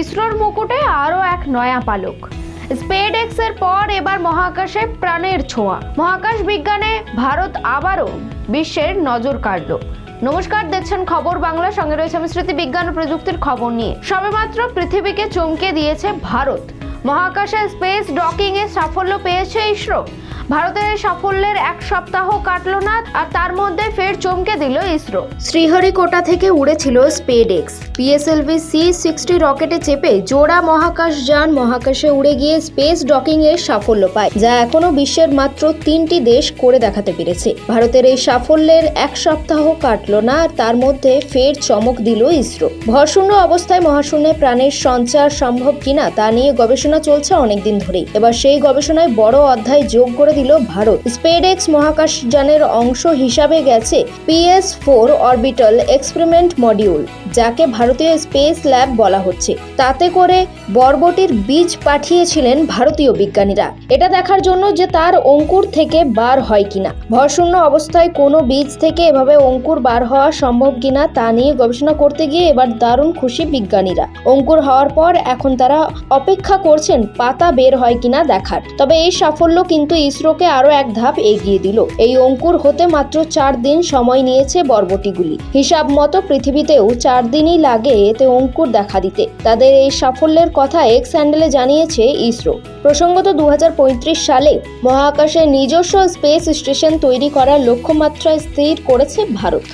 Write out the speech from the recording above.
ইসরোর মুকুটে আরও এক নয়া পালক। স্পেড এক্সের পর এবার মহাকাশে প্রাণের ছোঁয়া। মহাকাশ বিজ্ঞানে ভারত আবারও বিশ্বের নজর কাড়ল। নমস্কার, দেখছেন খবর বাংলা। সঙ্গে রয়েছে আমি স্মৃতি বিজ্ঞান ও প্রযুক্তির খবর নিয়ে। সবেমাত্র পৃথিবীকে চমকে দিয়েছে ভারত। মহাকাশে স্পেস ডকিং এ সাফল্য পেয়েছে ইসরো। ভারতের সাফল্যের এক সপ্তাহ কাটলো না, আর তার মধ্যে ফের চমকে দিল ইসরো। শ্রীহরিকোটা থেকে উড়েছিল স্পেডএক্স পিএসএলভি সি সিক্সটি রকেটে চেপে জোড়া মহাকাশ যান মহাকাশে উড়ে গিয়ে স্পেস ডকিং এর সাফল্য পায়, যা এখনও বিশ্বের মাত্র তিনটি দেশ করে দেখাতে পেরেছে। ভারতের এই সাফল্যের এক সপ্তাহ কাটলো না, আর তার মধ্যে ফের চমক দিল ইসরো। ভরশূন্য অবস্থায় মহাশূন্যে প্রাণের সঞ্চার সম্ভব কিনা তা নিয়ে গবেষণা চলছে অনেকদিন ধরেই। এবার সেই গবেষণায় বড় অধ্যায় যোগ করে দিল ভারত। স্পেডএক্স মহাকাশ যানের অংশ হিসাবে গেছে PS four orbital experiment module যাকে ভারতীয় স্পেস ল্যাব বলা হচ্ছে। তাতে করে বরবটির বীজ পাঠিয়েছিলেন ভারতীয় বিজ্ঞানীরা। এটা দেখার জন্য যে তার অঙ্কুর থেকে বার হয় কিনা। ভরশূন্য অবস্থায় কোনো বীজ থেকে এভাবে অঙ্কুর বার হওয়া সম্ভব কিনা তা নিয়ে গবেষণা করতে গিয়ে এবার দারুণ খুশি বিজ্ঞানীরা। অঙ্কুর হওয়ার পর এখন তারা অপেক্ষা করছেন পাতা বের হয় কিনা দেখার। তবে এই সাফল্য কিন্তু ইসরোকে আরও এক ধাপ এগিয়ে দিল। এই অঙ্কুর হতে মাত্র চার দিন সময় নিয়েছে বরবটিগুলি। হিসাব মতো পৃথিবীতেও চার দিনই লাগে এতে অঙ্কুর দেখা দিতে। তাদের এই সাফল্যের কথা এক্স স্যান্ডেলে জানিয়েছে ইসরো। প্রসঙ্গত দু হাজার পঁয়ত্রিশ সালে মহাকাশে নিজস্ব স্পেস স্টেশন তৈরি করার লক্ষ্যমাত্রা স্থির করেছে ভারত।